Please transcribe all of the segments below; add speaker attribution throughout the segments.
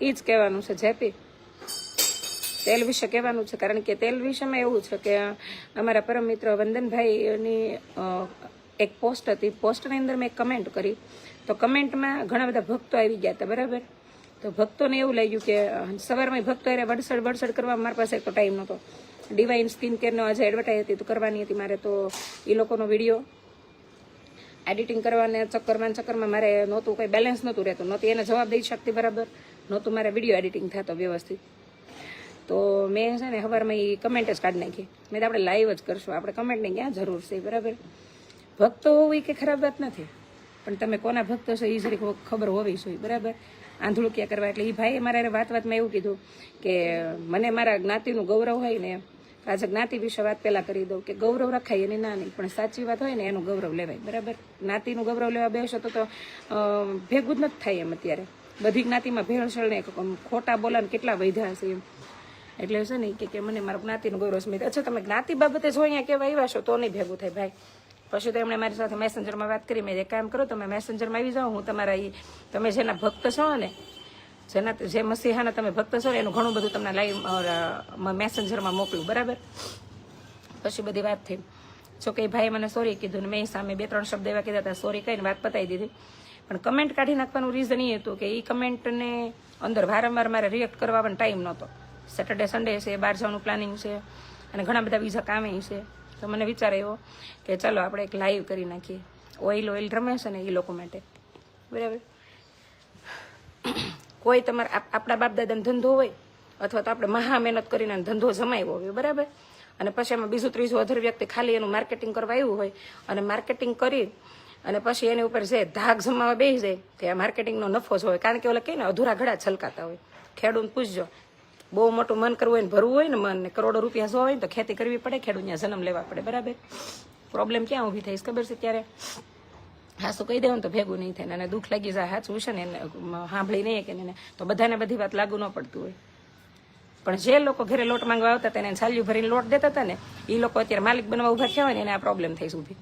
Speaker 1: એ જ કહેવાનું છે જેપી. તેલ વિશે કહેવાનું છે, કારણ કે તેલ વિશેમાં એવું છે કે અમારા પરમ મિત્ર વંદનભાઈની એક પોસ્ટ હતી. પોસ્ટની અંદર મેં કમેન્ટ કરી. તો કમેન્ટમાં ઘણા બધા ભક્તો આવી ગયા હતા, બરાબર? તો ભક્તોને એવું લાગ્યું કે સવારમાં ભક્તો એને વડસડ વડસડ કરવા મારી પાસે તો ટાઈમ નહોતો. ડિવાઇન સ્કિન કેરનો આજે એડવર્ટાઈઝ હતી, તો કરવાની હતી મારે. તો એ લોકોનો વીડિયો એડિટિંગ કરવાને ચક્કરમાં ચક્કરમાં મારે નહોતું, કંઈ બેલેન્સ નહોતું રહેતું. નહોતી એને જવાબ દઈ શકતી, બરાબર? નહોતું મારે વીડિયો એડિટિંગ થતો વ્યવસ્થિત. તો મેં છે ને સવારમાં એ કમેન્ટ જ કાઢી નાખી. મેં તો આપણે લાઈવ જ કરશું. આપણે કમેન્ટની ક્યાં જરૂર છે? બરાબર? ભક્તો હોવી કે ખરાબ વાત નથી. પણ તમે કોના ભક્તો છો એ જરીક ખબર હોવી જોઈએ. બરાબર? આંધળું ક્યાં કરવા? એટલે એ ભાઈએ મારા વાત વાતમાં એવું કીધું કે, મને મારા જ્ઞાતિનું ગૌરવ હોય ને આજે જ્ઞાતિ વિશે વાત પહેલાં કરી દઉં કે ગૌરવ રખાય એની ના નહીં. પણ સાચી વાત હોય ને, એનું ગૌરવ લેવાય. બરાબર? જ્ઞાતિનું ગૌરવ લેવા બેસો તો ભેગું જ નથી થાય એમ અત્યારે. બધી જ્ઞાતિમાં ભેળસેળ ને ખોટા બોલાને કેટલા વૈધા હશે એમ. એટલે છે ને કે મને મારું જ્ઞાતિનું ગૌરવ સ્મિત અચ્છા, તમે જ્ઞાતિ બાબતે જો અહીંયા કેવા આવ્યા છો તો નહીં ભેગું થાય ભાઈ. પછી તો એમણે મારી સાથે મેસેન્જરમાં વાત કરી. મેં એક કામ કરો, તમે મેસેન્જરમાં આવી જાઓ, હું તમારા એ તમે જેના ભક્ત છો ને, જેના, જે મસીહાના તમે ભક્ત છો એનું ઘણું બધું તમને લાઈવ મેસેન્જરમાં મોકલું, બરાબર? પછી બધી વાત થઈ. જો કે ભાઈ મને સોરી કીધું ને મેં સામે બે, ત્રણ શબ્દ એવા કીધા હતા સોરી કહીને વાત પતાવી દીધી. પણ કમેન્ટ કાઢી નાખવાનું રીઝન એ હતું કે એ કમેન્ટને અંદર વારંવાર મારે રિએક્ટ કરવા પણ ટાઈમ નહોતો. સેટરડે સન્ડે છે, બહાર જવાનું પ્લાનિંગ છે, અને ઘણા બધા બીજા કામે છે. તો મને વિચાર આવ્યો કે ચાલો આપણે એક લાઈવ કરી નાખીએ. ઓઇલ ઓઇલ રમે છે ને એ લોકો માટે. બરાબર? કોઈ તમારા આપણા બાપ દાદાનો ધંધો હોય, અથવા તો આપણે મહા મહેનત કરીને ધંધો જમાવ્યો હોય, બરાબર? અને પછી એમાં બીજું ત્રીજું અધર વ્યક્તિ ખાલી એનું માર્કેટિંગ કરવા આવ્યું હોય, અને માર્કેટિંગ કરી અને પછી એની ઉપર જે ધાક જમાવા બેસી જાય આ માર્કેટિંગનો નફો જ હોય. કારણ કે ઓલા કહીને અધૂરા ઘડા છલકાતા હોય. ખેડૂત પૂછજો. બહુ મોટું મન કરવું હોય ને, ભરવું હોય ને મન, ને કરોડો રૂપિયા જો હોય ને તો ખેતી કરવી પડે ખેડૂત ત્યાં જન્મ લેવા પડે, બરાબર? પ્રોબ્લેમ ક્યાં ઊભી થઈશ ખબર છે ત્યારે? હાસું કહી દેવું તો ભેગું નહીં થાય અને દુઃખ લાગી જાય હાચું છે ને, એને સાંભળી નહીં કે એને તો બધાને બધી વાત લાગુ ન પડતું હોય. પણ જે લોકો ઘરે લોટ માંગવા આવતા હતા, એને છાલ્યું ભરીને લોટ દેતા હતા ને એ લોકો અત્યારે માલિક બનવા ઊભા થયા હોય ને, એને આ પ્રોબ્લેમ થઈ ઊભી.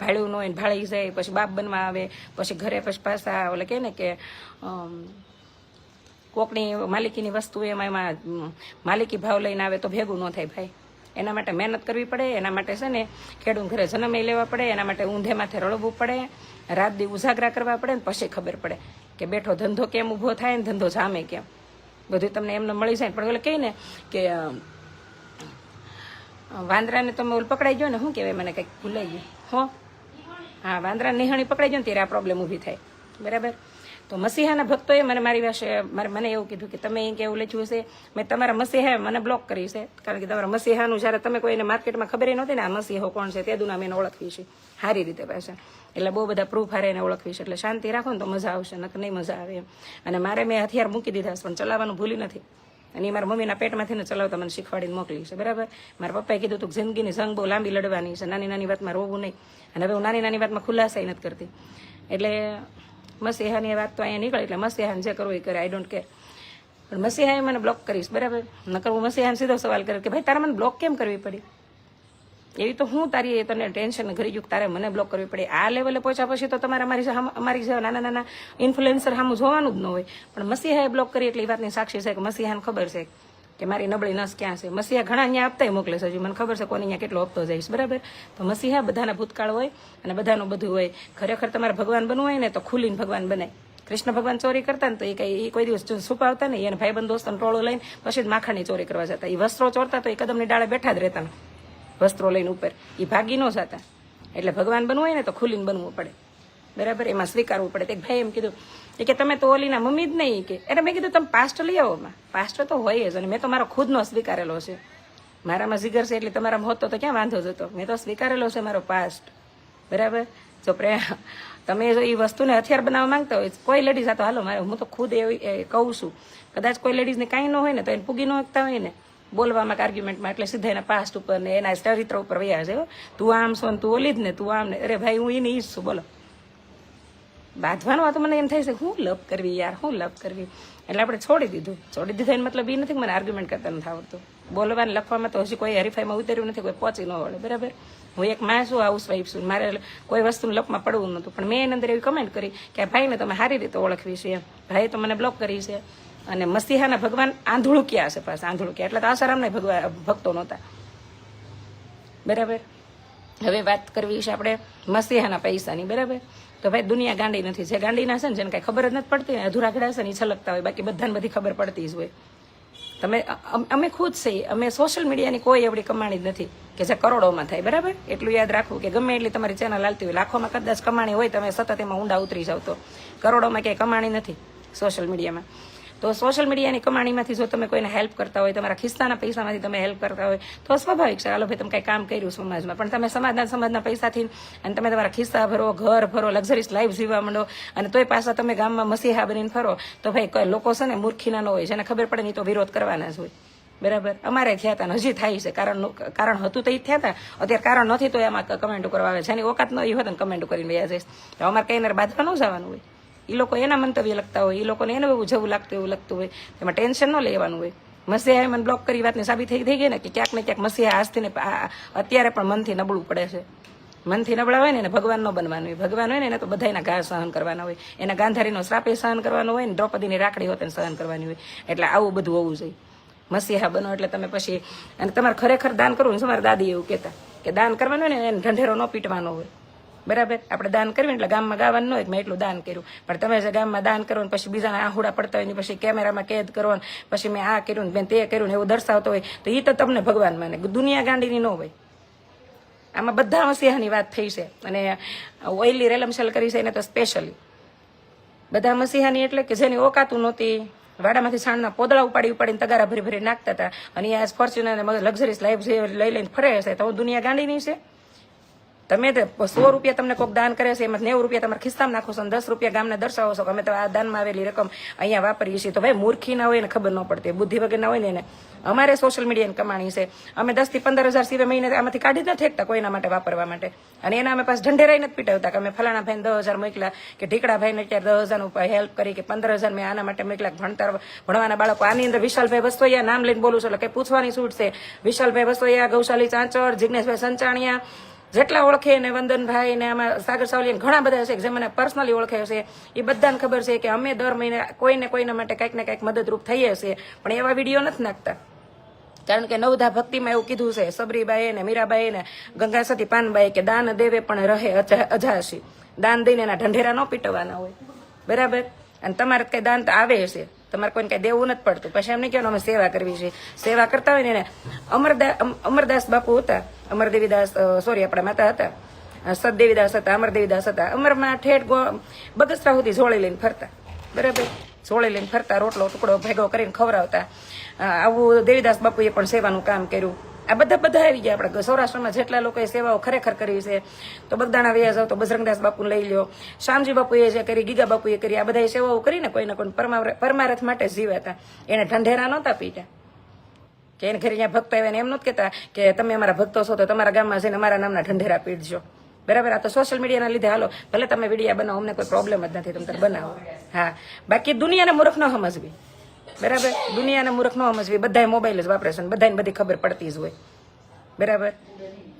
Speaker 1: ભાડ્યું ન હોય ને ભાળી જાય, પછી બાપ બનવા આવે, પછી ઘરે પછી પાછા ઓલે કહે ને કે કોકની માલિકીની વસ્તુ એમાં એમાં માલિકી ભાવ લઈને આવે તો ભેગું ન થાય ભાઈ. એના માટે મહેનત કરવી પડે, એના માટે છે ને ખેડૂત ઘરે જન્મ લેવા પડે, એના માટે ઊંધે માથે રળવું પડે, રાત દી ઉજાગરા કરવા પડે ને પછી ખબર પડે કે બેઠો ધંધો કેમ ઊભો થાય ને ધંધો જામે કેમ. બધું તમને એમને મળી જાય પણ ઓલે કહે ને કે વાંદરાને તમે ઓલ પકડાઈ ગયો ને, શું કહેવાય મને કંઈક ભૂલાઈ ગયું? હો? હા વાંદરા નિહાણી પકડાઈ જાય ને ત્યારે આ પ્રોબ્લેમ ઊભી થાય. બરાબર? તો મસીહાના ભક્તોએ મને મારી પાસે મને એવું કીધું કે તમે એ કેવું લખ્યું હશે, મેં તમારા મસીહાએ મને બ્લોક કરી છે. કારણ કે તમારા મસીહાનું જ્યારે તમે કોઈને માર્કેટમાં ખબર નહોતી ને આ મસીહો કોણ છે, તે દુના એને ઓળખવી છે. સારી રીતે પાછા. એટલે બહુ બધા પ્રૂફ હારે એને ઓળખવી છે. એટલે શાંતિ રાખો ને તો મજા આવશે, નકર નહીં મજા આવે એમ. અને મારે મેં હથિયાર મૂકી દીધા છે, પણ ચલાવવાનું ભૂલી નથી. અને એ મારા મમ્મીના પેટમાંથી ચલાવતા મને શીખવાડીને મોકલી છે. બરાબર? મારા પપ્પાએ કીધું હતું કે જિંદગીની જંગ બહુ લાંબી લડવાની છે. નાની નાની વાતમાં રોવું નહીં. અને હવે હું નાની નાની વાતમાં ખુલાસાઈ નથી કરતી. એટલે મસીહાની વાત તો અહીંયા નીકળે. એટલે મસીહાને જે કરવું એ કરે. આઈ ડોન્ટ કેર પણ મસીહાએ મને બ્લોક કરીશ બરાબર? નકર હું મસીહાને સીધો સવાલ કરે કે, ભાઈ, તારે મને બ્લોક કેમ કરવી પડી? એવી તો હું તારી એ તને ટેન્શન ઘરી ગયું તારે મને બ્લોક કરવી પડે. આ લેવલે પહોંચ્યા પછી તો તમારે અમારી અમારી જેવા નાના નાના ઇન્ફ્લુએન્સર સામું જોવાનું જ ન હોય. પણ મસીહાએ બ્લોક કરી એટલે એ વાતની સાક્ષી છે કે મસીહાને ખબર છે કે મારી નબળી નસ ક્યાં છે. મસીહા ઘણા અહીંયા આપતા મોકલે છે. હજી મને ખબર છે કોને અહીંયા કેટલો હપ્તો જઈશ બરાબર? તો મસીહા બધાના ભૂતકાળ હોય અને બધાનું બધું હોય. ખરેખર તમારે ભગવાન બનવું હોય ને તો ખુલીને ભગવાન બનાય કૃષ્ણ ભગવાન ચોરી કરતા ને તો એ કઈ એ કોઈ દિવસ છુપાવતા નહીં. એને ભાઈબંધ દોસ્તો ટોળો લઈને પછી જ માખણની ચોરી કરવા જતા. એ વસ્ત્રો ચોરતા તો એ કદમની ડાળે બેઠા જ રહેતા. ને વસ્ત્રો લઈને ઉપર. એ ભાગી ન જતા. એટલે ભગવાન બનવું હોય ને તો ખુલીને બનવું પડે. બરાબર? એમાં સ્વીકારવું પડે. તે ભાઈ એમ કીધું કે તમે તો ઓલીના મમ્મી જ નહીં કે. એટલે મેં કીધું, તમે પાસ્ટ લઈ આવો પાસ્ટ તો હોય જ અને મેં તો મારો ખુદનો સ્વીકારેલો છે. મારામાં જીગર છે એટલે તમારામાં હોતો તો ક્યાં વાંધો જતો? મેં તો સ્વીકારેલો છે મારો પાસ્ટ બરાબર? જો પ્રે, તમે જો એ વસ્તુને હથિયાર બનાવવા માંગતા હોય, કોઈ લેડીઝ આ તો હાલો મારે, હું તો ખુદ એવી કહું છું. કદાચ કોઈ લેડીઝને કાંઈ ન હોય ને તો એને પૂગી ન શકતા હોય ને. બોલવામાં આર્ગ્યુમેન્ટમાં એટલે સીધા એના પાસ્ટ ઉપર ને એના ચરિત્ર ઉપર વયા છે તું આમ છો ને તું ઓલી જ ને, તું આમ ને. અરે ભાઈ, હું એની ઈજ છું, બોલો. બાંધવાનું તો મને એમ થાય છે, હું લપ કરવી યાર, હું લપ કરવી. એટલે આપણે છોડી દીધું. છોડી દીધું એનો મતલબ એ નથી મને આર્ગ્યુમેન્ટ કરતા નથી આવડતું. બોલવા ને લખવામાં તો હજી કોઈ હરીફાઈમાં ઉતર્યું નથી, કોઈ પહોંચી ન વળે, બરાબર? હું એક માં છું, હાઉસ વાઈફ છું, મારે કોઈ વસ્તુને લપમાં પડવું નહોતું. પણ મેં એની અંદર એવી કમેન્ટ કરી કે ભાઈને તમે સારી રીતે ઓળખવી છે ભાઈ તો મને બ્લોક કરી છે. અને મસીહાના ભગવાન આંધળુકિયા હશે પાછા? આંધળુકિયા એટલે તો આસારામના ભગવાન ભક્તો નહોતા. બરાબર? હવે વાત કરવી છે આપણે મસીહાના પૈસાની, બરાબર? તો ભાઈ, દુનિયા ગાંડી નથી. જે ગાંડીના છે ને, જેને કાંઈ ખબર જ નથી પડતી અધૂરા ઘડા છે ને છલકતા હોય. બાકી બધાને બધી ખબર પડતી જ હોય. તમે અમે ખુદ છીએ. અમે સોશિયલ મીડિયાની કોઈ એવડી કમાણી જ નથી કે જે કરોડોમાં થાય, બરાબર? એટલું યાદ રાખવું કે ગમે એટલી તમારી ચેનલ હાલતી હોય, લાખોમાં કદાચ કમાણી હોય, તમે સતત એમાં ઊંડા ઉતરી જાવ તો. કરોડોમાં ક્યાંય કમાણી નથી સોશિયલ મીડિયામાં. તો સોશિયલ મીડિયાની કમાણીમાંથી જો તમે કોઈને હેલ્પ કરતા હોય, તમારા ખિસ્સાના પૈસામાંથી તમે હેલ્પ કરતા હોય, તો સ્વાભાવિક છે, હાલો ભાઈ, તમે કંઈ કામ કર્યું સમાજમાં, પણ તમે સમાજના સમાજના પૈસાથી અને તમે તમારા ખિસ્સા ભરો, ઘર ભરો લક્ઝરીસ લાઈફ જીવવા માંડો, અને તોય પાછા તમે ગામમાં મસીહા બનીને ફરો, તો ભાઈ લોકો છે ને મૂર્ખીના ન હોય એને ખબર પડે નહીં તો વિરોધ કરવાના જ હોય. બરાબર? અમારે થયા હતા હજી થાય છે. કારણ કારણ હતું તો એ થયા હતા અત્યારે કારણ નથી તો એમાં કમેન્ટો કરવા આવે. જેની ઓકાત ન હોય ને કમેન્ટો કરીને વ્યા જઈશ. તો અમારે કઈને બાંધવા ન જવાનું હોય. એ લોકો એના મંતવ્ય લખતા હોય એ લોકોને એને જવું લાગતું એવું લખતું હોય. એમાં ટેન્શન ન લેવાનું હોય. મસીહાએ મને બ્લોક કરી વાતની સાબિત થઈ થઈ ગઈ ને કે ક્યાંક ને ક્યાંક મસીહા આજથી અત્યારે પણ મનથી નબળું પડે છે. મનથી નબળા હોય ને એને ન બનવાનું હોય. ભગવાન હોય ને એને તો બધાના ઘા સહન કરવાના હોય. એના ગાંધારીનો શ્રાપે સહન કરવાનો હોય ને દ્રૌપદીની રાખડી હોત સહન કરવાની હોય. એટલે આવું બધું હોવું જોઈએ. મસીહા બનો એટલે તમે પછી અને તમારે ખરેખર દાન કરવું ને, તમારા દાદી એવું કહેતા કે દાન કરવાનું હોય ને એને ઢંઢેરો ન પીટવાનો હોય. બરાબર? આપણે દાન કરવી એટલે ગામમાં ગાવાનું હોય મેં એટલું દાન કર્યું. પણ તમે જે ગામમાં દાન કરો પછી બીજાના આહુડા પડતા હોય ને પછી કેમેરામાં કેદ કરો પછી મેં આ કર્યું ને બેન તે કર્યું ને એવું દર્શાવતો હોય, તો એ તો તમને ભગવાન માને. દુનિયા ગાંડીની ન હોય. આમાં બધા મસીહાની વાત થઈ છે. અને ઓઇલી રેલમસેલ કરી છે એને તો સ્પેશિયલી બધા મસીહાની એટલે કે જેની ઓકાતું નહોતી, વાડામાંથી સાણના પોદળા ઉપાડી ઉપાડીને તગારા ભરી ભરી નાખતા હતા. અને આ ફોર્ચ્યુનર લક્ઝરીસ લાઈફ જે લઈ લઈને ફરે હશે તો દુનિયા ગાંડીની છે. તમે સો રૂપિયા તમને કોઈક દાન કરે છે, એમાં નેવું રૂપિયા તમારા ખિસ્સામાં નાખો છો અને દસ રૂપિયા ગામને દર્શાવો છો અમે તો આ દાનમાં આવેલી રકમ અહીંયા વાપરીએ છીએ. તો ભાઈ મૂર્ખી ના હોય ને ખબર ન પડતી બુદ્ધિ વગર ના હોય ને એને. અમારે સોશિયલ મીડિયાની કમાણી છે. અમે દસથી પંદર હજાર સિવાય મહિને આમાંથી કાઢી જ નથી શકતા કોઈના માટે વાપરવા માટે. અને એના અમે પાસે ઢંઢેરાઈ નથી પીટાવતા કે અમે ફલાણા ભાઈને દસ હજાર મોકલા કે ઢીકડા ભાઈને અત્યારે દસ હજારનું હેલ્પ કરી કે પંદર હજાર મેં આના માટે મોકલા ભણતર ભણવાના બાળકો આની અંદર વિશાલભાઈ વસ્તોયા નામ લઈને બોલું છું એટલે કંઈ પૂછવાની છૂટ છે. વિશાલભાઈ વસ્તોયા ગૌશાલી ચાંચર જિજ્ઞેશભાઈ સંચાણિયા જેટલા ઓળખે ને વંદનભાઈ ને આમાં સાગર સાવલી ઘણા બધા છે, જે મને પર્સનલી ઓળખે છે. એ બધાને ખબર છે કે અમે દર મહિને કોઈને કોઈના માટે કંઈક ને કંઈક મદદરૂપ થઈએ છીએ પણ એવા વીડિયો નથી નાખતા. કારણ કે નવધા ભક્તિમાં એવું કીધું છે સબરીબાઈ ને મીરાબાઈ ને ગંગા સતી પાનબાઈ કે દાન દેવે પણ રહે અજા- અજાસી. દાન દઈને એના ઢંઢેરા ન પીટવાના હોય. બરાબર? અને તમારે કઈ દાન તો આવે છે. તમારે કોઈને કઈ દેવું નથી પડતું. પછી એમને કહેવાનું, અમે સેવા કરવી છે. સેવા કરતા હોય ને એને. અમરદાસ અમરદાસ બાપુ હતા. અમરદેવીદાસ સોરી આપણા માતા હતા. સદદેવીદાસ હતા, અમરદેવીદાસ હતા. અમરમાં ઠેઠ બગસરા સુધી ઝોળી લઈને ફરતા. બરાબર? ઝોળી લઈને ફરતા, રોટલો, ટુકડો ભેગો કરીને ખવડાવતા. આવું દેવીદાસ બાપુએ પણ સેવાનું કામ કર્યું. આ બધા બધા આવી ગયા આપણે સૌરાષ્ટ્રમાં જેટલા લોકોએ સેવાઓ ખરેખર કરી છે, તો બગદાણા વ્યાસ જાવ તો બજરંગદાસ બાપુ લઈ લ્યો, શામજી બાપુએ જે કરી, ગીગા બાપુએ કરી, આ બધા સેવાઓ કરીને કોઈને કોઈ પરમાર- પરમારથ માટે જીવ્યા હતા. એને ઢંઢેરા નહોતા પીટા કે એને ઘરે જ્યાં ભક્તો આવ્યા એમ નહોતું કહેતા કે તમે અમારા ભક્તો છો તો તમારા ગામમાં જઈને અમારા નામના ઢંઢેરા પીટજો બરાબર? આ તો સોશિયલ મીડિયાના લીધે હાલો, ભલે તમે વિડીયા બનાવો, અમને કોઈ પ્રોબ્લેમ જ નથી, તમે બનાવો. હા. બાકી દુનિયાને મૂર્ખ ન સમજવી. બરાબર? દુનિયાને મૂર્ખ ન સમજવી બધાય મોબાઈલ જ વાપરે છે બધાને બધી ખબર પડતી જ હોય. બરાબર?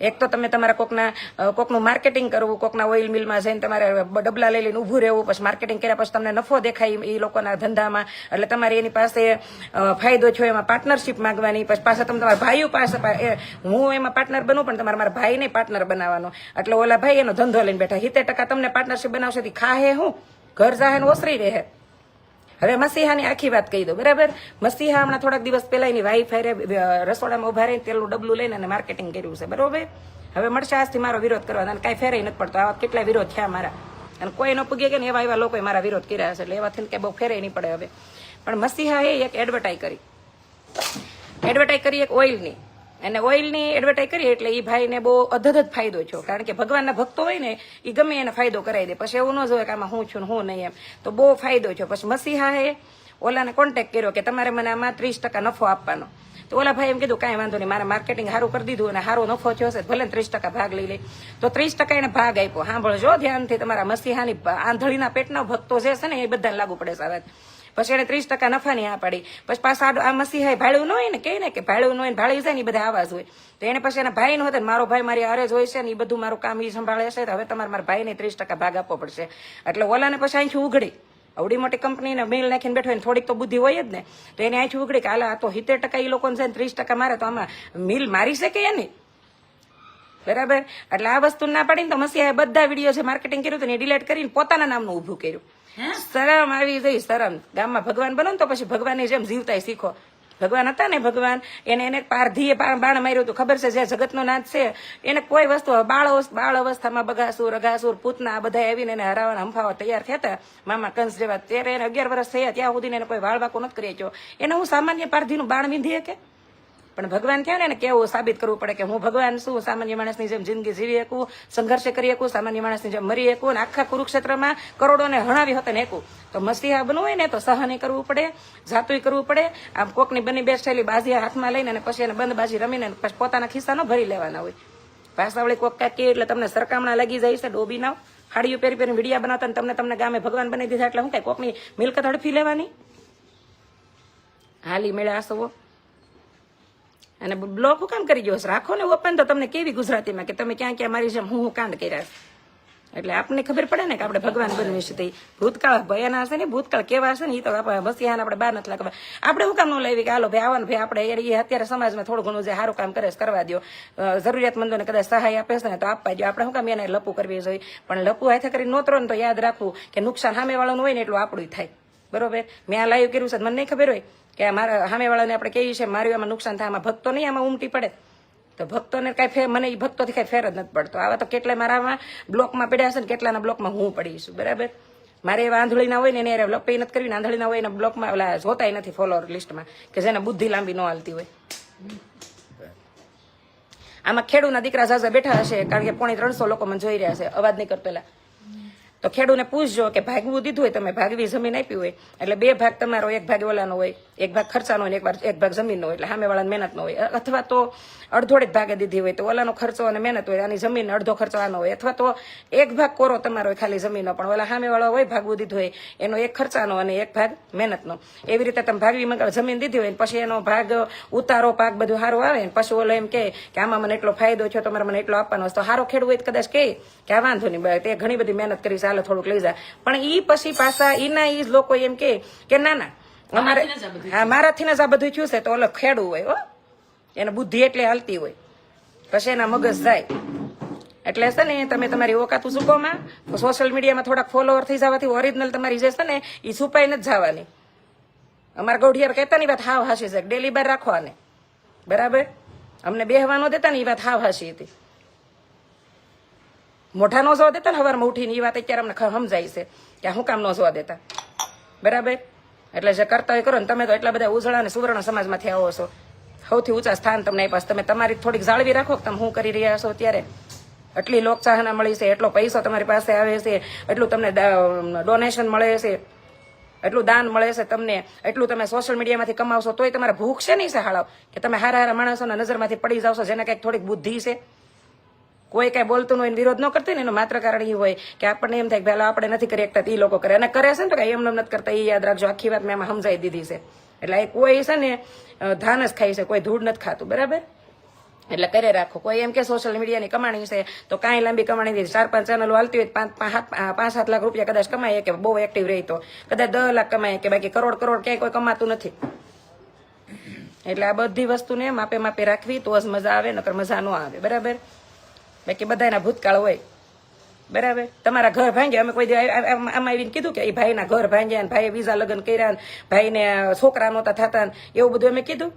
Speaker 1: એક તો તમે તમારા કોકના કોકનું માર્કેટિંગ કરવું, કોકના ઓઇલ મિલમાં જઈને તમારે ડબલા લઈ લઈને ઊભું રહેવું, પછી માર્કેટિંગ કર્યા પછી તમને નફો દેખાય એ લોકોના ધંધામાં. એટલે તમારે એની પાસે ફાયદો છો એમાં પાર્ટનરશિપ માંગવાની, પછી પાછા તમે તમારા ભાઈઓ પાસે હું એમાં પાર્ટનર બનું પણ તમારે મારા ભાઈને પાર્ટનર બનાવવાનો. એટલે ઓલા ભાઈ એનો ધંધો લઈને બેઠા. સિત્તેર તમને પાર્ટનરશિપ બનાવશે તી ખાહે હું? ઘર જાહે ઓસરી રહે. હવે મસીહાની આખી વાત કહી દો બરાબર? મસીહા હમણાં થોડાક દિવસ પહેલા એની વાઈફ રસોડામાં ઊભા રહીને તેલનું ડબલું લઈને અને માર્કેટિંગ કર્યું છે, બરોબર? હવે મળશે આજથી મારો વિરોધ કરવા અને કાંઈ ફેરાઈ નથી પડતો. આવા કેટલા વિરોધ થયા મારા. અને કોઈ ન પૂગે કે એવા એવા લોકોએ મારા વિરોધ કર્યા હશે, એટલે એવા થઈને કે બહુ ફેરાઈ નહીં પડે હવે. પણ મસીહા એ એક એડવર્ટાઈ કરી. એડવર્ટાઈ કરી એક ઓઇલની અને ઓઇલની એડવર્ટાઈ કરી એટલે એ ભાઈને બહુ અધધ ફાયદો થયો. કારણ કે ભગવાનના ભક્તો હોય ને એ ગમે એને ફાયદો કરાવી દે. પછી એવું ન જોવે કે આમાં હું છું ને હું નહીં એમ. તો બહુ ફાયદો થયો. પછી મસીહાએ ઓલાને કોન્ટેક્ટ કર્યો કે તમારે મને આમાં ત્રીસ ટકા નફો આપવાનો. તો ઓલા ભાઈ એમ કીધું, કાંઈ વાંધો નહીં, મારે માર્કેટિંગ સારું કરી દીધું અને સારો નફો થયો હશે ભલે ત્રીસ ટકા ભાગ લઈ લે. તો ત્રીસ ટકા એને ભાગ આપ્યો. સાંભળજો ધ્યાનથી, તમારા મસીહાની આંધળીના પેટના ભક્તો જે છે ને, એ બધાને લાગુ પડે વાત પછી એને ત્રીસ ટકા નફાની આ પાડી. પછી પાછા આ મસીહાએ ભાડું ન હોય ને, કહે ને કે ભાડું ન હોય ને ભાળી જાય ને એ બધા આવાજ હોય. તો એને પછી એના ભાઈ નો હતો ને, મારો ભાઈ મારી હારે જ હોય છે ને એ બધું મારું કામ એ સંભાળે છે, તો હવે તમારે મારા ભાઈને ત્રીસ ટકા ભાગ આપવો પડશે. એટલે ઓલાને પછી અહીંથી ઉઘડી. અવડી મોટી કંપનીને મેલ નાખીને બેઠો હોય થોડીક તો બુદ્ધિ હોય જ ને, તો એને અહીંથી ઉઘડી કે હાલ આ તો સિત્તેર ટકા એ લોકોને છે ને, ત્રીસ ટકા મારે, તો આમાં મિલ મારી શકે એની? બરાબર? એટલે આ વસ્તુ ના પાડીને તો મસીહાએ બધા વીડિયો જે માર્કેટિંગ કર્યું હતું ને ડિલેટ કરીને પોતાના નામનું ઊભું કર્યું. શરમ આવી ગઈ, શરમ. ગામમાં ભગવાન બનો ને તો પછી ભગવાનની જેમ જીવતા શીખો. ભગવાન હતા ને ભગવાન, એને એને પારધીએ બાણ માર્યું હતું. ખબર છે જે જગતનો નાથ છે? એને કોઈ વસ્તુ બાળ બાળ અવસ્થામાં બગાસુર અગાસુર પૂતના બધા આવીને એને હરાવવાના હંફાવા તૈયાર થયા હતા. મામા કંસ જેવા. ત્યારે એને અગિયાર વર્ષ થયા. ત્યાં સુધી એને કોઈ વાળ વાકો નથી કરી એને હું સામાન્ય પારધીનું બાણ વિંધી કે પણ ભગવાન થયા ને એને કેવું સાબિત કરવું પડે કે હું ભગવાન છું, સામાન્ય માણસની જેમ જિંદગી જીવી શકું, સંઘર્ષ કરી શકું, સામાન્ય માણસની જેમ મરી શકું અને આખા કુરુક્ષેત્રમાં કરોડોને હણાવી હોતે ને એકું તો મસીહા બનવું હોય ને તો સહને કરવું પડે, જાતુંય કરવું પડે, આમ કોકની બની બેસેલી બાજી હાથમાં લઈને અને પછી એને બંધ બાજી રમીને પછી પોતાના ખિસ્સાનો ભરી લેવાના હોય. પાસાવળી કોક કાંઈક એટલે તમને સરકામણા લાગી જાય છે, ડોબી ના હાડીઓ પહેરી પહેરી વિડીયા બનાવતા ને તમને તમને ગામે ભગવાન બનાવી દીધા એટલે હું કઈ કોકની મિલકત હડફી લેવાની? હાલી મેળા આસવો અને બ્લોક હું કામ કરી છે રાખો ને ઓપન તો તમને કેવી ગુજરાતીમાં કે તમે ક્યાં ક્યાં મારી જેમ હું હું કાંડ કર્યા એટલે આપણને ખબર પડે ને કે આપણે ભગવાન બનવી છે તે ભૂતકાળ ભયાના હશે ને, ભૂતકાળ કેવા હશે ને એ તો આપણે મસીહાને આપણે બહાર નથી લાગવા. આપણે હું કામ ન લેવી કે હાલો ભાઈ આવવાનું ભાઈ, આપણે એ અત્યારે સમાજમાં થોડું ઘણું જે સારું કામ કરે છે કરવા દો જરૂરિયાતમંદોને કદાચ સહાય આપે છે ને તો આપવા દો આપણે હું કામ એને લપુ કરવી જોઈએ. પણ લપુ હાથે કરી નોતરો ને તો યાદ રાખવું કે નુકસાન સામેવાળાનું હોય ને એટલું આપણું થાય. બરોબર? મેં આ લાઈવ કર્યું છે મને નહીં ખબર હોય. કે મારા સામેવાળાને આપણે કહીએ છીએ, મારું એમાં નુકસાન થાય, આમાં ભક્તો નહીં, આમાં ઉમટી પડે. તો ભક્તોને કાંઈ ફેર, મને એ ભક્તોથી કાંઈ ફેર જ નથી પડતો. આવા તો કેટલા મારામાં બ્લોકમાં પડ્યા છે ને કેટલાના બ્લોકમાં હું પડી છું, બરાબર? મારે એવા આંધળીના હોય ને, એને યારે લપઈ નથી કરવી આંધળીના હોય એના બ્લોકમાં ઓલા જોતાય નથી ફોલોઅર લિસ્ટમાં કે જેને બુદ્ધિ લાંબી ન હાલતી હોય. આમાં ખેડૂના દીકરા ઝાઝા બેઠા હશે, કારણ કે પોણી ત્રણસો લોકો મને જોઈ રહ્યા છે, અવાજ નહીં કરતો પેલા તો ખેડૂને પૂછજો કે ભાગવું દીધું હોય, તમે ભાગવી, જમીન આપી હોય, એટલે બે ભાગ તમારો, એક ભાગ ઓલાનો હોય. એક ભાગ ખર્ચાનો હોય એક ભાગ એક ભાગ જમીનનો હોય, એટલે સામેવાળાને મહેનતનો હોય. અથવા તો અડધોડે ભાગે દીધી હોય, તો ઓલાનો ખર્ચો અને મહેનત હોય, આની જમીન અડધો ખર્ચો આનો હોય. અથવા તો એક ભાગ કોરો તમારો હોય ખાલી જમીનનો, પણ ઓલા સામેવાળો હોય, ભાગવું દીધું હોય, એનો એક ખર્ચાનો અને એક ભાગ મહેનતનો. એવી રીતે તમે ભાગવી મગ, જમીન દીધી હોય પછી એનો ભાગ ઉતારો, પાક બધું સારું આવે ને પછી ઓલો એમ કે આમાં મને એટલો ફાયદો છે તમારે મને એટલો આપવાનો તો સારો ખેડૂત હોય કદાચ કે આ વાંધો નહીં તે ઘણી બધી મહેનત કરી ચાલો થોડુંક લઈ જા. પણ ઈ પછી પાછા ઈના ઈ લોકો એમ કે ના ના અમારે હા મારાથી જ આ બધું થયું છે તો ઓલો ખેડૂ હોય હો. એને બુદ્ધિ એટલે હાલતી હોય. પછી એના મગજ જાય. એટલે છે ને તમે તમારી ઓકાતું ચૂકોમાં સોશિયલ મીડિયામાં થોડાક ફોલોવર થઈ જવાથી ઓરિજિનલ તમારી જે છે ને એ છુપાઈ જ જવાની. અમારા ગૌઢિયાર કહેતા ની વાત હાવ હાસી છે. ડેલી બાર રાખવાને. બરાબર? અમને બેહવાનો દેતા ને એ વાત હાવ હાસી હતી. મોઢા નો જોવા દેતા ને હવારમાં ઉઠીને એ વાત અત્યારે અમને સમજાય છે કે હું કામ ન જોવા દેતા. બરાબર? એટલે જે કરતા હોય કરો ને તમે તો એટલા બધા ઉજળા અને સુવર્ણ સમાજમાંથી આવો છો. સૌથી ઊંચા સ્થાન તમને આપ્યા છે. તમે તમારી થોડીક જાળવી રાખો તમે શું કરી રહ્યા છો અત્યારે. એટલી લોકચાહના મળી છે, એટલો પૈસો તમારી પાસે આવે છે, એટલું તમને ડોનેશન મળે છે, એટલું દાન મળે છે તમને, એટલું તમે સોશિયલ મીડિયામાંથી કમાવશો, તોય તમારે ભૂખ છે નહીં સહાળાવ કે તમે હારા હારા માણસોના નજરમાંથી પડી જાવશો, જેને કંઈક થોડીક બુદ્ધિ છે? કોઈ કઈ બોલતું હોય વિરોધ ન કરતી ને એનું માત્ર કારણ એ હોય કે આપણને એમ થાય કે પહેલાં આપણે નથી કરી એકતા એ લોકો કરે. અને કરે છે ને તો કઈ એમ નથી કરતા એ યાદ રાખજો, આખી વાત મેં એમાં સમજાઈ દીધી છે. એટલે એ કોઈ છે ને ધાન જ ખાય છે, કોઈ ધૂળ નથી ખાતું, બરાબર? એટલે કરે રાખો. કોઈ એમ કે સોશિયલ મીડિયાની કમાણી છે, તો કાંઈ લાંબી કમાણી નથી. ચાર પાંચ ચેનલો હાલતી હોય પાંચ પાંચ સાત લાખ રૂપિયા કદાચ કમાય કે બહુ એક્ટિવ રહી તો. કદાચ દસ લાખ કમાય કે બાકી કરોડ કરોડ ક્યાંય કોઈ કમાતું નથી. એટલે આ બધી વસ્તુને માપે માપે રાખવી તો જ મજા આવે, નકર મજા ન આવે, બરાબર? બાકી બધાના ભૂતકાળ હોય. બરાબર? તમારા ઘર ભાંગ્યા અમે કોઈ આમ- આવીને કીધું કે એ ભાઈના ઘર ભાંગ્યા ભાઈએ વિઝા લગ્ન કર્યા ભાઈને છોકરા નહોતા થતા એવું બધું અમે કીધું?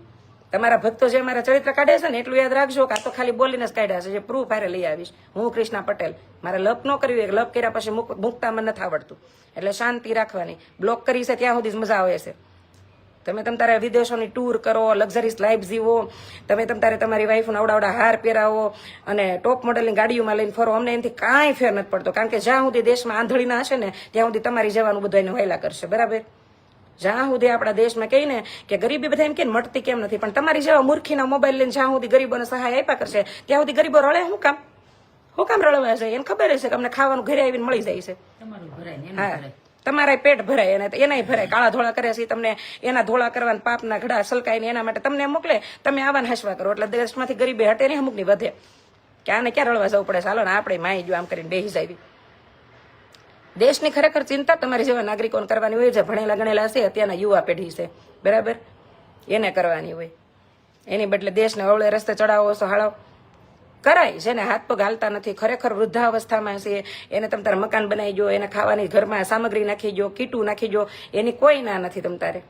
Speaker 1: તમારા ભક્તો જે મારા ચરિત્ર કાઢે છે ને એટલું યાદ રાખજો કે આ તો ખાલી બોલીને જ કાઢ્યા છે, જે પ્રૂફ હારે લઈ આવીશ. હું કૃષ્ણા પટેલ. મારે લપ ન કર્યું લપ કર્યા પછી મુક- મુકતા મને નથી આવડતું. એટલે શાંતિ રાખવાની. બ્લોક કરી છે ત્યાં સુધી મજા આવે છે. તમે તમ તારે વિદેશોની ટૂર કરો લક્ઝરીસ લાઈફ જીવો તમે તમ તારે તમારી વાઈફને અવડાવડા હાર પહેરાવો અને ટોપ મોડલની ગાડીઓમાં લઈને ફરો. અમને એનાથી કાંઈ ફેર નથી પડતો કારણ કે જ્યાં સુધી દેશમાં આંધળીના હશે ને ત્યાં સુધી તમારી જવાનું બધા એને વહેલા કરશે બરાબર? જ્યાં સુધી આપણા દેશમાં કહીને કે ગરીબી બધા એમ કે મટતી કેમ નથી પણ તમારી જેવા મૂર્ખીના મોબાઈલ લઈને જ્યાં સુધી ગરીબોને સહાય આપ્યા કરશે ત્યાં સુધી ગરીબો રળે શું કામ? શું કામ રળવા જાય? એને ખબર હશે કે અમને ખાવાનું ઘરે આવીને મળી જાય છે. હા. તમારા પેટ ભરાય અને એનાય ભરાય. કાળા ધોળા કરે છે તમને એના ધોળા કરવાના પાપના ઘડા સલકાયને એના માટે તમને મોકલે, તમે આવાને હસવા કરો. એટલે દેશમાંથી ગરીબી હટે ને અમુકની વધે. કે આને ક્યાં રળવા જવું પડે? ચાલો ને આપણે માય જો આમ કરીને બેસી જાય દેશની ખરેખર ચિંતા તમારી જેવા નાગરિકોને કરવાની હોય જે ભણેલા ગણેલા છે, અત્યારના યુવા પેઢી છે. બરાબર? એને કરવાની હોય. એની બદલે દેશને અવળે રસ્તે ચડાવો છો હાળો કરાય જેને હાથ પગ હાલતા નથી. ખરેખર વૃદ્ધાવસ્થામાં છે. એને તમ તારે મકાન બનાવી જો એને ખાવાની ઘરમાં સામગ્રી નાખી જો કીટું નાખી જો એની કોઈ ના નથી તમ તારે.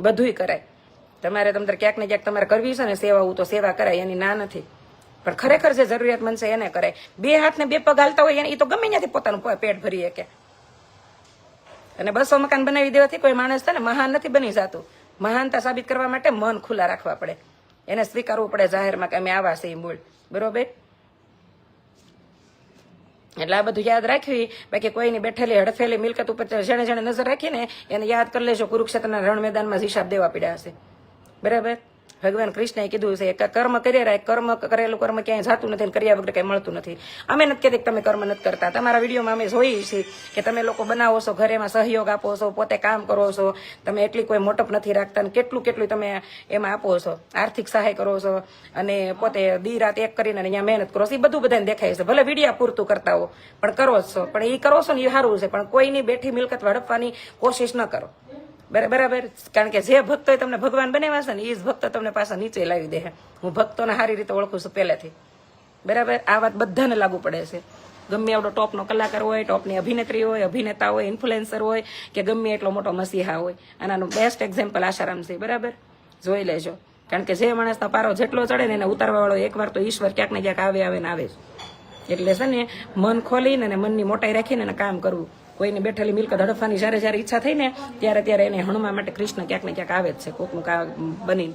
Speaker 1: બધુંય કરાય. તમારે તમ તારે ક્યાંક ને ક્યાંક તમારે કરવી છે ને સેવા તો સેવા કરાય, એની ના નથી. પણ ખરેખર જે જરૂરિયાતમંદ છે એને કરાય. બે હાથ ને બે પગ હાલતા હોય એને એ તો ગમે ત્યાંથી પોતાનું પેટ ભરી શકે. અને બસો મકાન બનાવી દેવાથી કોઈ માણસ છે ને મહાન નથી બની જતું. મહાનતા સાબિત કરવા માટે મન ખુલ્લા રાખવા પડે. એને સ્વીકારવું પડે જાહેરમાં કે અમે આવા છીએ મૂળ બરોબર? એટલે આ બધું યાદ રાખવી. બાકી કોઈની બેઠેલી, હડફેલી મિલકત ઉપર જેણે જેણે નજર રાખીને એને યાદ કરી લેજો, કુરુક્ષેત્રના રણ મેદાનમાં હિસાબ દેવા પડ્યા હશે. બરાબર? ભગવાન કૃષ્ણએ કીધું છે કે કર્મ કર્યા રાખ કર્મ કરેલું કર્મ ક્યાંય જાતું નથી કર્યા વગર કંઈ મળતું નથી. અમે નથી કહેતી તમે કર્મ નથી કરતા. તમારા વિડીયોમાં અમે જોઈએ છીએ કે તમે લોકો બનાવો છો, ઘરેમાં સહયોગ આપો છો, પોતે કામ કરો છો, તમે એટલી કોઈ મોટપ નથી રાખતા અને કેટલું કેટલું તમે એમાં આપો છો, આર્થિક સહાય કરો છો અને પોતે દી રાત એક કરીને અહીંયા મહેનત કરો છો. એ બધું બધાને દેખાય છે. ભલે વિડીયા પૂરતું કરતા હો, પણ કરો જ છો. પણ એ કરો છો ને એ સારું છે. પણ કોઈની બેઠી મિલકત હડપવાની કોશિશ ન કરો. બરાબર? કારણ કે જે ભક્તોએ તમને ભગવાન બનાવ્યા છે ને એ જ ભક્તો તમને પાછા નીચે લાવી દે હું ભક્તોને સારી રીતે ઓળખું છું પહેલેથી. બરાબર? આ વાત બધાને લાગુ પડે છે. ગમે એવડો ટોપનો કલાકાર હોય, ટોપની અભિનેત્રી હોય, અભિનેતા હોય ઇન્ફ્લુએન્સર હોય, કે ગમે એટલો મોટો મસીહા હોય. આનાનું બેસ્ટ એક્ઝામ્પલ આશારામ છે, બરાબર? જોઈ લેજો. કારણ કે જે માણસનો પારો જેટલો ચડે ને એને ઉતારવાવાળો એકવાર તો ઈશ્વર ક્યાંક ને ક્યાંક આવે આવે ને આવે જ. એટલે છે ને, મન ખોલીને અને મનની મોટાઈ રાખીને કામ કરવું. કોઈની બેઠેલી મિલકત હડપવાની જ્યારે જ્યારે ઈચ્છા થઈ ને ત્યારે ત્યારે એને હણવા માટે કૃષ્ણ ક્યાંક ને ક્યાંક આવે જ છે. કોકનું કા બનીને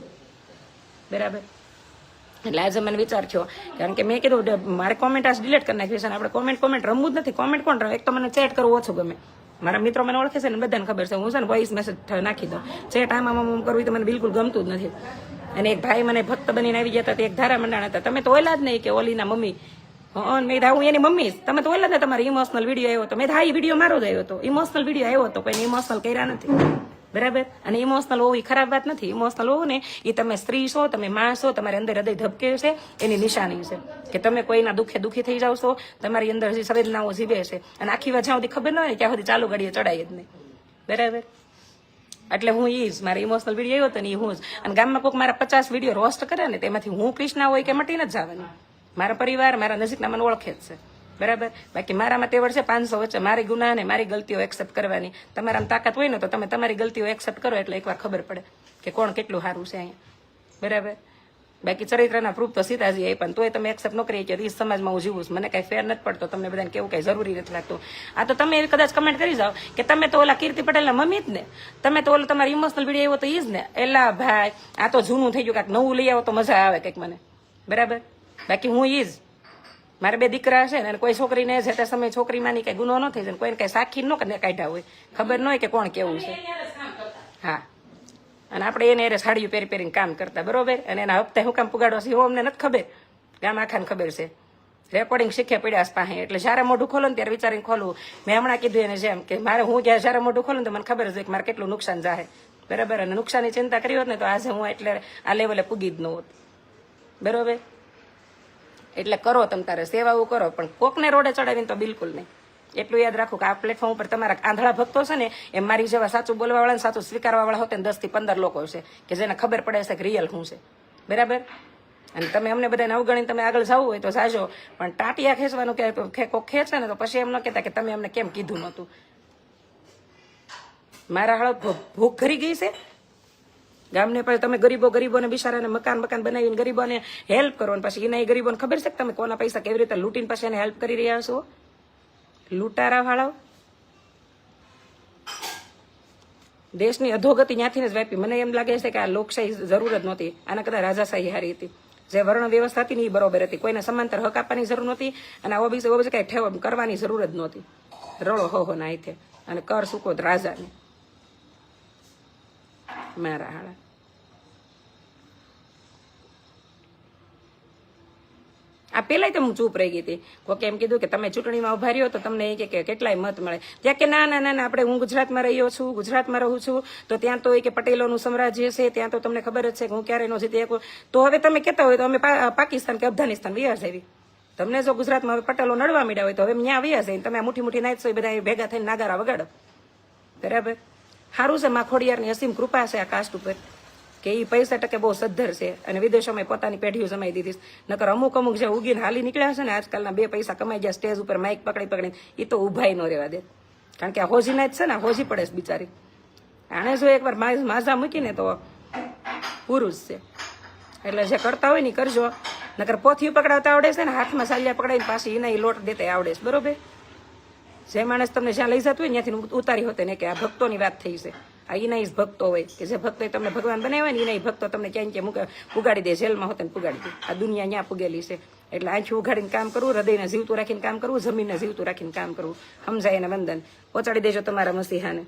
Speaker 1: બરાબર? એટલે આજે મને વિચાર થયો. કારણ કે મેં કીધું મારે કોમેન્ટ આજ ડિલીટ કરી નાખી છે આપણે કોમેન્ટ કોમેન્ટ રમવું જ નથી. કોમેન્ટ કોણ રમે? એક તો મને ચેટ કરવું ઓછું ગમે. મારા મિત્રો મને ઓળખે છે ને બધાને ખબર છે. હું છે ને વોઇસ મેસેજ નાખી દઉં. ચેટ આમ આમ કરવું તો મને બિલકુલ ગમતું જ નથી. અને એક ભાઈ મને ભક્ત બનીને આવી ગયા હતા એક ધારા મંડાણ હતા. તમે તો ઓલા જ નહીં કે ઓલીના મમ્મી મેં કીધું, હું એની મમ્મી. તમે તો ને તમારે ઇમોશનલ વીડિયો આવ્યો હતો. મેં હા એ વીડિયો મારો જ આવ્યો હતો. ઇમોશનલ વીડિયો આવ્યો હતો કોઈ ઇમોશનલ કર્યા નથી. બરાબર? અને ઇમોશનલ હોવું એ ખરાબ વાત નથી. ઇમોશનલ હોવું ને એ તમે સ્ત્રી છો તમે માણસ છો તમારી અંદર હૃદય ધબકે છે એની નિશાની છે. કે તમે કોઈના દુઃખે દુઃખી થઈ જાવ છો તમારી અંદર જે સંવેદનાઓ જીવે છે. અને આખી વાત જ્યાં સુધી ખબર ન હોય ત્યાં સુધી ચાલુ ગાડીએ ચડાય જ નહીં. બરાબર? એટલે હું ઈ જ મારે ઇમોશનલ વીડિયો આવ્યો હતો ને એ હું જ. અને ગામમાં કોઈક મારા પચાસ વીડિયો રોસ્ટ કરે ને તેમાંથી હું કૃષ્ણા હોય કે મટીને જ જવાની. મારા પરિવાર મારા નજીકના મને ઓળખે જ છે. બરાબર? બાકી મારામાં તેવડ છે, પાંચસો વચ્ચે મારી ગુના ને મારી ગલતીઓ એક્સેપ્ટ કરવાની. તમારામાં તાકાત હોય ને તો તમે તમારી ગલતીઓ એક્સેપ્ટ કરો એટલે એકવાર ખબર પડે કે કોણ કેટલું સારું છે અહીંયા. બરાબર? બાકી ચરિત્રના પ્રૂફ તો સીતાજી આપ્યા પણ તોય તમે એક્સેપ્ટ ન કરી કે એ સમાજમાં હું જીવું મને કાંઈ ફેર નથી પડતો, તમને બધાને કેવું કાંઈ જરૂરી નથી લાગતું. આ તો તમે કદાચ કમેન્ટ કરી જાઓ કે તમે તો ઓલા કીર્તિ પટેલના મમ્મી જ ને. તમે તો ઓલો તમારી ઇમોશનલ વીડિયો આવ્યો તો ઈ જ ને. એલા ભાઈ, આ તો જૂનું થઈ ગયું, કાંઈક નવું લઈ આવો તો મજા આવે કંઈક મને. બરાબર? બાકી હું ઈ જ. મારે બે દીકરા છે ને કોઈ છોકરીને છે તે સમયે છોકરીમાંની કઈ ગુનો ન થઈ જાય કોઈને કઈ સાખી ન કાઢ્યા હોય. ખબર ન હોય કે કોણ કેવું છે. હા. અને આપણે એને એને સાડીઓ પહેરી પહેરીને કામ કરતા, બરોબર? અને એના હપ્તા હું કામ પુગાડો છે એવું અમને નથી ખબર. ગામ આખાને ખબર છે. રેકોર્ડિંગ શીખ્યા પડ્યા પાસે એટલે જ્યારે મોઢું ખોલો ને ત્યારે વિચારીને ખોલું મેં હમણાં કીધું એને જેમ કે, મારે હું જ્યારે જ્યારે મોઢું ખોલું તો મને ખબર છે કે મારે કેટલું નુકસાન જાય બરાબર? અને નુકસાનની ચિંતા કરી હોત ને તો આજે હું એટલે આ લેવલે પૂગી જ ન હોત. બરોબર? એટલે કરો તમ તારે સેવાઓ કરો, પણ કોકને રોડે ચડાવીને તો બિલકુલ નહીં. એટલું યાદ રાખો કે આ પ્લેટફોર્મ ઉપર તમારા આંધળા ભક્તો છે ને, એ મારી જેવા સાચું બોલવા વાળા સાચું સ્વીકારવા વાળા હોતે દસથી પંદર લોકો છે કે જેને ખબર પડે છે કે રિયલ શું છે. બરાબર? અને તમે અમને બધાને અવગણીને તમે આગળ જવું હોય તો જાજો, પણ ટાટિયા ખેંચવાનું કે કોક ખેંચે ને તો પછી એમ ન કહેતા કે તમે અમને કેમ કીધું નહોતું. મારા હાળત ભૂખ ઘરી ગઈ છે? ગામને પછી તમે ગરીબો ગરીબોને બિચારાને મકાન મકાન બનાવીને ગરીબોને હેલ્પ કરો અને પછી એના ગરીબોને ખબર છે કે તમે કોના પૈસા કેવી રીતે લૂંટીને પછી એને હેલ્પ કરી રહ્યા છો? લૂંટારા વાળાઓ? દેશની અધોગતિ ત્યાંથી જ વાપી મને એમ લાગે છે કે આ લોકશાહી જરૂર જ નહોતી. આના કદાચ રાજાશાહી હારી હતી. જે વર્ણ વ્યવસ્થા હતી ને એ બરોબર હતી. કોઈને સમાંતર હક આપવાની જરૂર નહોતી અને આ ઓબીસી ઓબીસી કઈ ઠેવ કરવાની જરૂર જ નહોતી. રળો હો હો ના અને કર સુકો રાજાને. મારા હાળા આ પેલાય તો હું ચૂપ રહી ગઈ હતી. કોકે એમ કીધું કે તમે ચૂંટણીમાં ઊભા રહ્યો તો તમને એ કે કેટલાય મત મળે. ત્યાં કે ના ના ના આપણે હું ગુજરાતમાં રહ્યો છું, ગુજરાતમાં રહું છું, તો ત્યાં તો એ કે પટેલોનું સામ્રાજ્ય છે, ત્યાં તો તમને ખબર જ છે કે હું ક્યારે નો જીતી તો હવે તમે કહેતા હોય તો અમે પાકિસ્તાન કે અફઘાનિસ્તાન વ્યાસ આવી તમને જો ગુજરાતમાં હવે પટેલો નડવા માંડ્યા હોય તો હવે ત્યાં વ્યાસ આવી તમે મોટી મોટી એ બધા ભેગા થઈને નાગારા વગાડો. બરાબર? સારું છે માં ખોડિયારની અસીમ કૃપા છે આ કાસ્ટ ઉપર. કે એ પૈસા ટકે બહુ સદ્ધર છે અને વિદેશોમાં પોતાની પેઢીઓ જમાઈ દીધી નકર અમુક અમુક જે ઉગીને હાલી નીકળ્યા છે ને, આજકાલના બે પૈસા કમાઈ ગયા, સ્ટેજ ઉપર માઇક પકડી પકડીને એ તો ઉભાઈ ન રહેવા દે. કારણ કે આ હોજીના જ છે ને હોજી પડે છે બિચારી. આણે જો એકવાર માઝા મૂકીને તો પુરુષ છે. એટલે જે કરતા હોય ને કરજો. નકર પોથી પકડાવતા આવડે છે ને, હાથમાં સાલિયા પકડાવીને પાછી એના એ લોટ દેતા આવડે છે. બરોબર? જે માણસ તમને જ્યાં લઈ જતું હોય ત્યાંથી ઉતારી હોત ને કે આ ભક્તોની વાત થઈ છે. આ એના જ ભક્તો હોય કે જે ભક્તો તમને ભગવાન બનાવ્યા ને ઈ ભક્તો તમને ક્યાંય ક્યાં મૂકે પુગાડી દે, જેલમાં હોત ને પુગાડી દે. આ દુનિયા ત્યાં પુગેલી છે. એટલે આંખી ઉઘાડીને કામ કરવું, હૃદયને જીવતું રાખીને કામ કરવું, જમીનને જીવતું રાખીને કામ કરવું. સમજાય એને વંદન. પહોંચાડી દેજો તમારા મસીહાને.